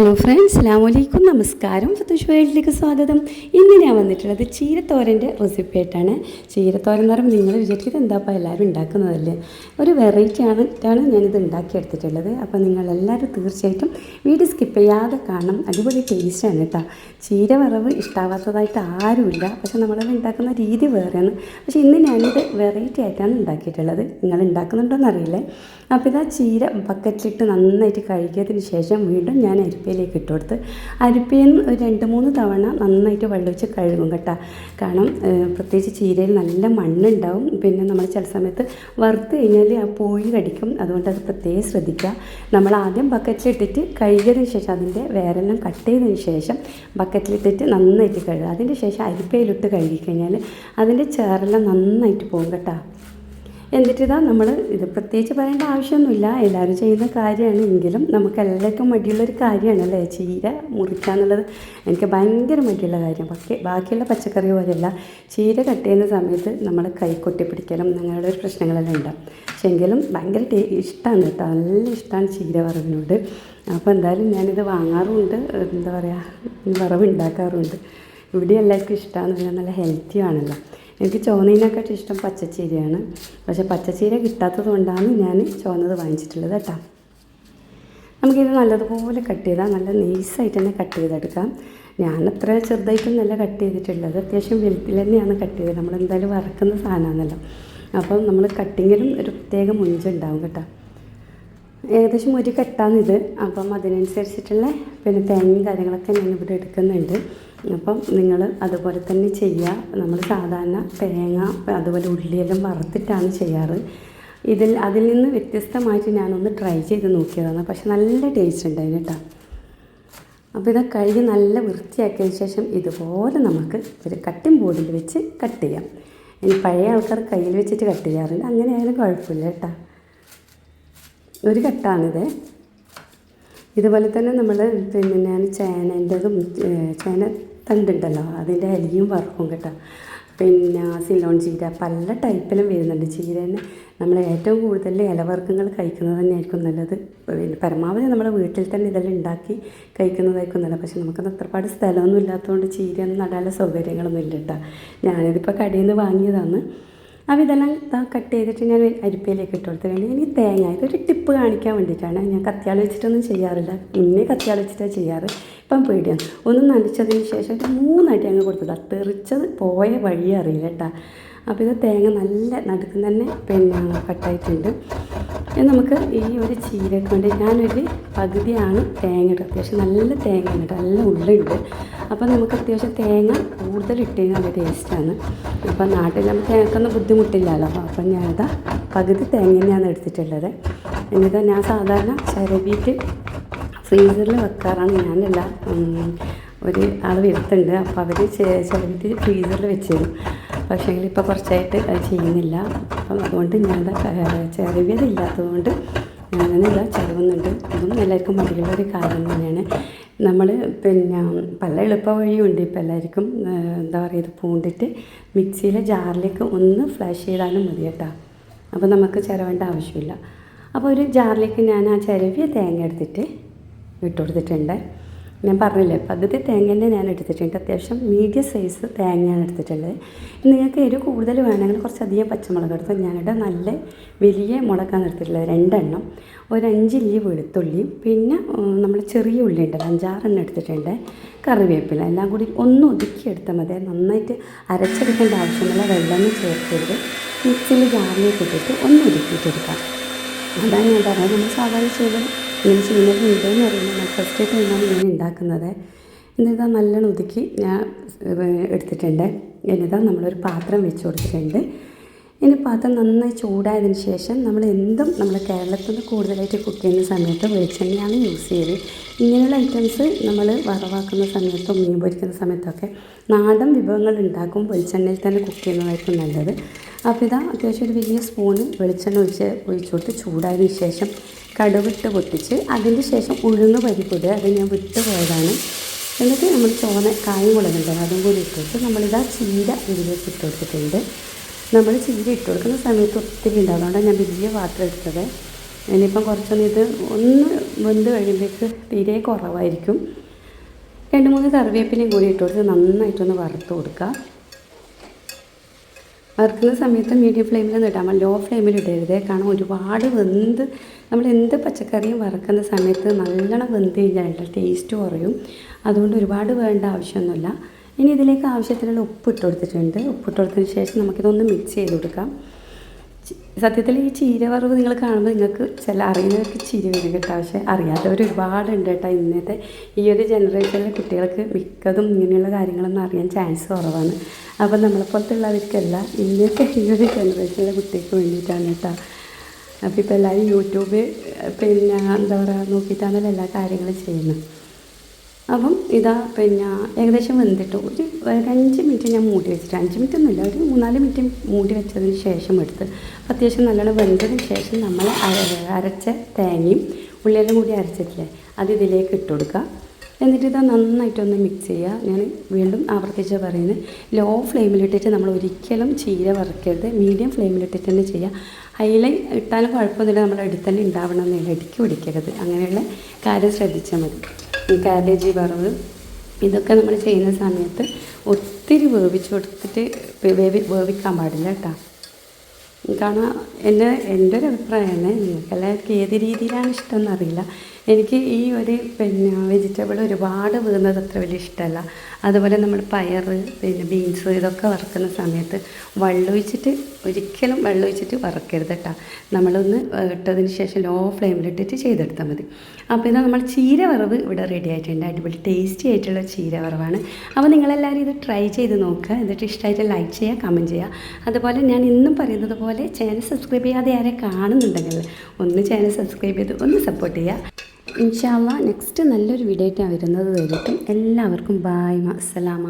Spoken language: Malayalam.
ഹലോ ഫ്രണ്ട്സ് അസ്ലാമലൈക്കും നമസ്കാരം. ഫത്തുഷ് വേൾഡിലേക്ക് സ്വാഗതം. ഇന്ന് ഞാൻ വന്നിട്ടുള്ളത് ചീരത്തോരന്റെ റെസിപ്പി ആയിട്ടാണ്. ചീരത്തോരൻ എന്ന് പറയുമ്പോൾ നിങ്ങൾ വിചാരിച്ചത് എന്താപ്പോൾ എല്ലാവരും ഉണ്ടാക്കുന്നതല്ലേ? ഒരു വെറൈറ്റി ആണ് ാണ് ഞാനിത് ഉണ്ടാക്കിയെടുത്തിട്ടുള്ളത്. അപ്പോൾ നിങ്ങളെല്ലാവരും തീർച്ചയായിട്ടും വീഡിയോ സ്കിപ്പ് ചെയ്യാതെ കാണണം. അടിപൊളി ടേസ്റ്റാണ് കേട്ടോ. ചീര വറവ് ഇഷ്ടാവാത്തതായിട്ട് ആരുമില്ല. പക്ഷെ നമ്മളത് ഉണ്ടാക്കുന്ന രീതി വേറെയാണ്. പക്ഷേ ഇന്ന് ഞാനിത് വെറൈറ്റി ആയിട്ടാണ് ഉണ്ടാക്കിയിട്ടുള്ളത്. നിങ്ങൾ ഉണ്ടാക്കുന്നുണ്ടോയെന്നറിയില്ലേ അപ്പോൾ ഇതാ ചീര ബക്കറ്റിലിട്ട് നന്നായിട്ട് കഴുകിയതിന് ശേഷം വീണ്ടും ഞാൻ അരിപ്പയിലേക്ക് ഇട്ട് കൊടുത്ത് അരിപ്പയിൽ ഒരു രണ്ട് മൂന്ന് തവണ നന്നായിട്ട് വെള്ളമൊഴിച്ച് കഴുകും കേട്ടോ. കാരണം പ്രത്യേകിച്ച് ചീരയിൽ നല്ല മണ്ണുണ്ടാവും. പിന്നെ നമ്മൾ ചില സമയത്ത് വറുത്ത് കഴിഞ്ഞാൽ ആ പോയി കടിക്കും. അതുകൊണ്ട് അത് പ്രത്യേകം ശ്രദ്ധിക്കുക. നമ്മൾ ആദ്യം ബക്കറ്റിലിട്ടിട്ട് കഴുകിയതിന് ശേഷം അതിന്റെ വേരെല്ലാം കട്ട് ചെയ്തതിന് ശേഷം ബക്കറ്റിലിട്ടിട്ട് നന്നായിട്ട് കഴുകുക. അതിന്റെ ശേഷം അരിപ്പയിലിട്ട് കഴുകി കഴിഞ്ഞാൽ അതിന്റെ ചേറെല്ലാം നന്നായിട്ട് പോകും കേട്ടോ. എന്നിട്ടിതാ നമ്മൾ ഇത് പ്രത്യേകിച്ച് പറയേണ്ട ആവശ്യമൊന്നുമില്ല. എല്ലാവരും ചെയ്യുന്ന കാര്യമാണ്. എങ്കിലും നമുക്ക് എല്ലാവർക്കും മടിയുള്ളൊരു കാര്യമാണ് അല്ലേ? ചീര മുറിക്കുക എന്നുള്ളത് എനിക്ക് ഭയങ്കര മടിയുള്ള കാര്യം. ബാക്കി ബാക്കിയുള്ള പച്ചക്കറി പോലെയല്ല. ചീര കട്ട് ചെയ്യുന്ന സമയത്ത് നമ്മൾ കൈ കൊട്ടി പിടിക്കലും അങ്ങനെയുള്ള ഒരു പ്രശ്നങ്ങളെല്ലാം ഉണ്ടാവും പക്ഷെ എങ്കിലും ഭയങ്കര ടേ ഇഷ്ടമാണ് കേട്ടോ. നല്ല ഇഷ്ടമാണ് ചീര വറവിനോട്. അപ്പോൾ എന്തായാലും ഞാനിത് വാങ്ങാറുമുണ്ട് എന്താ പറയുക വറവ് ഉണ്ടാക്കാറുമുണ്ട് ഇവിടെ എല്ലാവർക്കും ഇഷ്ടമാണ് നല്ല ഹെൽത്തി ആണല്ലോ എനിക്ക് ചുവന്നതിനെക്കാട്ടും ഇഷ്ടം പച്ചച്ചീരയാണ്. പക്ഷേ പച്ചച്ചീര കിട്ടാത്തത് കൊണ്ടാണ് ഞാൻ ചുവന്നത് വാങ്ങിച്ചിട്ടുള്ളത് കേട്ടോ. നമുക്കിത് നല്ലതുപോലെ കട്ട് ചെയ്താൽ നല്ല നൈസായിട്ട് തന്നെ കട്ട് ചെയ്തെടുക്കാം. ഞാൻ അത്ര ചെറുതായിട്ടൊന്നല്ല കട്ട് ചെയ്തിട്ടുള്ളത്. അത്യാവശ്യം വലുത്തിൽ തന്നെയാണ് കട്ട് ചെയ്തത്. നമ്മൾ എന്തായാലും വറക്കുന്ന സാധനമാണല്ലോ. അപ്പം നമ്മൾ കട്ടിങ്ങിലും ഒരു പ്രത്യേക മുഞ്ചുണ്ടാവും കേട്ടോ. ഏകദേശം ഒരു കെട്ടാണിത് അപ്പം അതിനനുസരിച്ചിട്ടുള്ള പിന്നെ തേങ്ങയും കാര്യങ്ങളൊക്കെ ഞാൻ ഇവിടെ എടുക്കുന്നുണ്ട്. അപ്പം നിങ്ങൾ അതുപോലെ തന്നെ ചെയ്യുക. നമ്മൾ സാധാരണ തേങ്ങ അതുപോലെ ഉള്ളിയെല്ലാം വറുത്തിട്ടാണ് ചെയ്യാറ്. ഇതിൽ അതിൽ നിന്ന് വ്യത്യസ്തമായിട്ട് ഞാനൊന്ന് ട്രൈ ചെയ്ത് നോക്കിയതാണ്. പക്ഷെ നല്ല ടേസ്റ്റ് ഉണ്ടായിരുന്നു കേട്ടോ. അപ്പോൾ ഇത് കഴുകി നല്ല വൃത്തിയാക്കിയതിന് ശേഷം ഇതുപോലെ നമുക്ക് ഒരു കട്ടിംഗ് ബോർഡിൽ വെച്ച് കട്ട് ചെയ്യാം. ഇനി പഴയ ആൾക്കാർ കയ്യിൽ വെച്ചിട്ട് കട്ട് ചെയ്യാറുണ്ട്. അങ്ങനെ ആയാലും കുഴപ്പമില്ല കേട്ടോ. ഒരു കട്ടാണിത് ഇതുപോലെ തന്നെ നമ്മൾ പിന്നെ ഞാൻ ചേനന്റെതും ചേന തണ്ടുണ്ടല്ലോ അതിന്റെ അരിയും വറുക്കും കേട്ടോ. പിന്നെ സിലോൺ ചീര പല ടൈപ്പിലും വരുന്നുണ്ട്. ചീര തന്നെ നമ്മൾ ഏറ്റവും കൂടുതൽ ഇലവർഗങ്ങൾ കഴിക്കുന്നത് തന്നെയായിരിക്കും നല്ലത്. പരമാവധി നമ്മുടെ വീട്ടിൽ തന്നെ ഇതെല്ലാം ഉണ്ടാക്കി കഴിക്കുന്നതായിരിക്കും നല്ലത്. പക്ഷെ നമുക്കത് അത്രപാട് സ്ഥലമൊന്നും ഇല്ലാത്തതുകൊണ്ട് ചീരയൊന്നും നടാനുള്ള സൗകര്യങ്ങളൊന്നും ഇല്ല കേട്ടോ. ഞാനിതിപ്പോൾ കടയിൽ നിന്ന് വാങ്ങിയതാണ്. അപ്പോൾ ഇതെല്ലാം ഇതാ കട്ട് ചെയ്തിട്ട് ഞാൻ അരിപ്പയിലേക്ക് ഇട്ട് കൊടുത്തു. കഴിഞ്ഞാൽ എനിക്ക് തേങ്ങ ഇതൊരു ടിപ്പ് കാണിക്കാൻ വേണ്ടിയിട്ടാണ്. ഞാൻ കത്തിയാൾ വെച്ചിട്ടൊന്നും ചെയ്യാറില്ല. പിന്നെ കത്തിയാൾ വെച്ചിട്ടാണ് ചെയ്യാറ്. ഇപ്പം പേടിയാണ് ഒന്ന് നനച്ചതിന് ശേഷം ഒരു മൂന്നടി അങ്ങ് കൊടുത്തത് തെറിച്ചത് പോയ വഴി അറിയില്ല കേട്ടോ. അപ്പോൾ ഇത് തേങ്ങ നല്ല നടുക്ക് തന്നെ പിന്നെ കട്ടായിട്ടുണ്ട്. ഇനി നമുക്ക് ഈ ഒരു ചീരക്ക് വേണ്ടി ഞാനൊരു പകുതിയാണ് തേങ്ങ ഇട്ടത്. അത്യാവശ്യം നല്ല തേങ്ങ ഉണ്ട് നല്ല ഉള്ളുണ്ട്. അപ്പോൾ നമുക്ക് അത്യാവശ്യം തേങ്ങ കൂടുതൽ ഇട്ട് കഴിഞ്ഞാൽ നല്ല ടേസ്റ്റാണ് അപ്പോൾ നാട്ടിൽ നമുക്ക് തേങ്ങക്കൊന്നും ബുദ്ധിമുട്ടില്ലല്ലോ. അപ്പോൾ അപ്പം ഞാനിതാ പകുതി തേങ്ങ തന്നെയാണ് എടുത്തിട്ടുള്ളത്. എന്നിട്ട് ഞാൻ സാധാരണ ചരവിയിട്ട് ഫ്രീസറിൽ വെക്കാറാണ് ഞാനല്ല. ഒരു ആൾ വരുത്തുണ്ട് അപ്പോൾ അവർ ചിലവിട്ട് ഫ്രീസറിൽ വെച്ച് തരും പക്ഷേങ്കിൽ ഇപ്പോൾ കുറച്ചായിട്ട് ചെയ്യുന്നില്ല. അപ്പം അതുകൊണ്ട് ഞാൻ ചെറിയതില്ലാത്തതുകൊണ്ട് ഞാനെന്നില്ല ചിലവുന്നുണ്ട് അതും എല്ലാവർക്കും മടിയുള്ള ഒരു കാര്യം തന്നെയാണ്. നമ്മൾ പിന്നെ പല എളുപ്പ വഴിയുണ്ട്. ഇപ്പോൾ എല്ലാവർക്കും എന്താ പറയുക ഇത് പൂണ്ടിട്ട് മിക്സിയിലെ ജാറിലേക്ക് ഒന്ന് ഫ്ലാഷ് ചെയ്താലും മതി കേട്ടോ. അപ്പോൾ നമുക്ക് ചിലവേണ്ട ആവശ്യമില്ല. അപ്പോൾ ഒരു ജാറിലേക്ക് ഞാൻ ആ ചിരവിയ തേങ്ങ എടുത്തിട്ട് ഇട്ട് കൊടുത്തിട്ടുണ്ട് ഞാൻ പറഞ്ഞില്ലേ പകുതി തേങ്ങേന്റെ ഞാൻ എടുത്തിട്ടുണ്ട്. അത്യാവശ്യം മീഡിയം സൈസ് തേങ്ങയാണ് എടുത്തിട്ടുള്ളത്. നിങ്ങൾക്ക് എരിവ് കൂടുതൽ വേണമെങ്കിൽ കുറച്ചധികം പച്ചമുളക് എടുത്ത് ഞാനിവിടെ നല്ല വലിയ മുളകാണ് എടുത്തിട്ടുള്ളത് രണ്ടെണ്ണം. ഒരു അഞ്ചില്ലി വെളുത്തുള്ളിയും പിന്നെ നമ്മൾ ചെറിയ ഉള്ളി ഉണ്ടല്ലോ അഞ്ചാറെണ്ണം എടുത്തിട്ടുണ്ട്. കറിവേപ്പില എല്ലാം കൂടി ഒന്ന് ഒതുക്കി എടുത്താൽ മതി. നന്നായിട്ട് അരച്ചെടുക്കേണ്ട ആവശ്യമുള്ള വെള്ളമൊന്നും ചേർക്കരുത്. മിക്സിയിൽ ജാറിലേക്ക് ഇട്ടിട്ട് ഒന്ന് ഒതുക്കിയിട്ടെടുക്കാം. അതാണ് ഞാൻ പറഞ്ഞത്. നമ്മൾ സാധാരണ ചെയ്യുന്നത് ഇങ്ങനെ ചെയ്യുന്നത് ഉണ്ടെന്ന് പറയുന്നത് ഫസ്റ്റ് ടൈമാണ് ഞാൻ ഉണ്ടാക്കുന്നത്. എന്നിതാ നല്ലോണം ഒതുക്കി ഞാൻ എടുത്തിട്ടുണ്ട്. എന്നിതാ നമ്മളൊരു പാത്രം വെച്ച് കൊടുത്തിട്ടുണ്ട്. ഇനി പാത്രം നന്നായി ചൂടായതിന് ശേഷം നമ്മൾ എന്തും നമ്മൾ കേരളത്തിൽ നിന്ന് കൂടുതലായിട്ട് കുക്ക് ചെയ്യുന്ന സമയത്ത് വെളിച്ചെണ്ണയാണ് യൂസ് ചെയ്ത് ഇങ്ങനെയുള്ള ഐറ്റംസ് നമ്മൾ വറവാക്കുന്ന സമയത്തും മീൻ പൊരിക്കുന്ന സമയത്തൊക്കെ നാടൻ വിഭവങ്ങൾ ഉണ്ടാക്കും വെളിച്ചെണ്ണയിൽ തന്നെ കുക്ക് ചെയ്യുന്നതായിരിക്കും നല്ലത്. അപ്പോൾ ഇതാ അത്യാവശ്യം ഒരു വലിയ സ്പൂണ് വെളിച്ചെണ്ണ ഒഴിച്ച് ഒഴിച്ചു ചൂടായതിന് ശേഷം കടുവിട്ട് പൊട്ടിച്ച് അതിന് ശേഷം ഉഴുന്ന് പരിപ്പുത് അത് ഞാൻ വിട്ട് പോയതാണ്. എന്നിട്ട് നമ്മൾ ചോന കായും മുളകുണ്ടല്ലോ അതും കൂടി ഇട്ടിട്ട് നമ്മളിതാ ചീര ഇതിലേക്ക് ഇട്ട് കൊടുത്തിട്ടുണ്ട്. നമ്മൾ ചീര ഇട്ട് കൊടുക്കുന്ന സമയത്ത് ഒത്തിരി ഉണ്ട് അതുകൊണ്ടാണ് ഞാൻ വലിയ പാത്രം എടുത്തത്. ഇനിയിപ്പം കുറച്ചൊന്ന് ഇത് ഒന്ന് വെന്ത് കഴിയുമ്പോഴേക്ക് തീരെ കുറവായിരിക്കും. രണ്ട് മൂന്ന് കറിവേപ്പിലയും കൂടി ഇട്ട് കൊടുത്ത് നന്നായിട്ടൊന്ന് വറുത്ത് കൊടുക്കുക. വറുക്കുന്ന സമയത്ത് മീഡിയം ഫ്ലെയിമിൽ ഇടാം ലോ ഫ്ലെയിമിൽ ഇടരുത്. കാരണം ഒരുപാട് വെന്ത് നമ്മൾ എന്ത് പച്ചക്കറിയും വറുക്കുന്ന സമയത്ത് നല്ലോണം വെന്ത് കഴിഞ്ഞാൽ ടേസ്റ്റ് കുറയും. അതുകൊണ്ട് ഒരുപാട് വേണ്ട ആവശ്യമൊന്നുമില്ല. ഇനി ഇതിലേക്ക് ആവശ്യത്തിനുള്ള ഉപ്പ് ഇട്ട് കൊടുത്തിട്ടുണ്ട്. ഉപ്പ് ഇട്ട് കൊടുത്തതിന് ശേഷം നമുക്കിതൊന്ന് മിക്സ് ചെയ്ത് കൊടുക്കാം. സത്യത്തിൽ ഈ ചീര വറവ് നിങ്ങൾ കാണുമ്പോൾ നിങ്ങൾക്ക് ചില അറിയുന്നവർക്ക് ചിരി വരും കേട്ടോ. പക്ഷേ അറിയാത്തവർ ഒരുപാടുണ്ട് കേട്ടോ ഇന്നത്തെ ഈ ഒരു ജനറേഷനിലെ കുട്ടികൾക്ക് മിക്കതും ഇങ്ങനെയുള്ള കാര്യങ്ങളൊന്നും അറിയാൻ ചാൻസ് കുറവാണ്. അപ്പോൾ നമ്മളെപ്പോലത്തെ ഉള്ളവർക്കല്ല ഇന്നത്തെ ഈ ഒരു ജനറേഷനിലെ കുട്ടികൾക്ക് വേണ്ടിയിട്ടാണ് കേട്ടോ. അപ്പോൾ ഇപ്പോൾ എല്ലാവരും യൂട്യൂബ് പിന്നെ എന്താ പറയുക നോക്കിയിട്ടാണല്ലോ എല്ലാ കാര്യങ്ങളും ചെയ്യുന്നത്. അപ്പം ഇതാ പിന്നെ ഏകദേശം വെന്തിട്ട് ഒരു അഞ്ച് മിനിറ്റ് ഞാൻ മൂടി വെച്ചിട്ട് അഞ്ച് മിനിറ്റ് ഒന്നുമില്ല ഒരു മൂന്നാൽ മിനിറ്റ് മൂടി വെച്ചതിന് ശേഷം എടുത്ത് അത്യാവശ്യം നല്ലോണം വെന്തതിന് ശേഷം നമ്മൾ അരച്ച തേങ്ങയും ഉള്ളിയെല്ലാം കൂടി അരച്ചിട്ടില്ലേ അത് ഇതിലേക്ക് ഇട്ട് കൊടുക്കുക. എന്നിട്ട് ഇത് നന്നായിട്ടൊന്ന് മിക്സ് ചെയ്യുക. ഞാൻ വീണ്ടും ആവർത്തിച്ച് പറയുന്നത് ലോ ഫ്ലെയിമിലിട്ടിട്ട് നമ്മൾ ഒരിക്കലും ചീര വറുക്കരുത്. മീഡിയം ഫ്ലെയിമിലിട്ടിട്ട് തന്നെ ചെയ്യുക. ഹൈലൈ ഇട്ടാലും കുഴപ്പമൊന്നുമില്ല നമ്മൾ അടുത്ത് തന്നെ ഉണ്ടാവണമെന്നില്ല ഇടുക്കി പിടിക്കരുത്. അങ്ങനെയുള്ള കാര്യം ശ്രദ്ധിച്ചാൽ മതി. ഈ കാബേജ് വറവ് ഇതൊക്കെ നമ്മൾ ചെയ്യുന്ന സമയത്ത് ഒത്തിരി വേവിച്ച് കൊടുത്തിട്ട് വേവി വേവിക്കാൻ പാടില്ല കേട്ടോ. കാരണം എന്നെ എന്റെ ഒരു അഭിപ്രായമാണ് നിങ്ങൾക്ക് എല്ലാവർക്കും ഏത് രീതിയിലാണ് ഇഷ്ടം എന്നറിയില്ല. എനിക്ക് ഈ ഒരു പിന്നെ വെജിറ്റബിൾ ഒരുപാട് വീഴുന്നത് അത്ര വലിയ ഇഷ്ടമല്ല അതുപോലെ നമ്മൾ പയർ പിന്നെ ബീൻസ് ഇതൊക്കെ വറുക്കുന്ന സമയത്ത് വെള്ളമൊഴിച്ചിട്ട് ഒരിക്കലും വെള്ളമൊഴിച്ചിട്ട് വറക്കരുത് കേട്ടോ നമ്മളൊന്ന് ഇട്ടതിന് ശേഷം ലോ ഫ്ലെയിമിലിട്ടിട്ട് ചെയ്തെടുത്താൽ മതി. അപ്പോൾ ഇത് നമ്മൾ ചീര വറവ് ഇവിടെ റെഡി ആയിട്ടുണ്ട്. അടിപൊളി ടേസ്റ്റി ആയിട്ടുള്ള ചീര വറവാണ്. അപ്പോൾ നിങ്ങളെല്ലാവരും ഇത് ട്രൈ ചെയ്ത് നോക്കുക. എന്നിട്ട് ഇഷ്ടമായിട്ട് ലൈക്ക് ചെയ്യുക കമന്റ് ചെയ്യുക. അതുപോലെ ഞാൻ ഇന്നും പറയുന്നത് പോലെ ചാനൽ സബ്സ്ക്രൈബ് ചെയ്യാതെ ആരെ കാണുന്നുണ്ടെങ്കിൽ ഒന്ന് ചാനൽ സബ്സ്ക്രൈബ് ചെയ്ത് ഒന്ന് സപ്പോർട്ട് ചെയ്യുക. ഇൻഷാല്ല നെക്സ്റ്റ് നല്ലൊരു വീഡിയോ ആയിട്ടാണ് വരുന്നത്. വരട്ടെ എല്ലാവർക്കും ബായ് അസ്സലാമ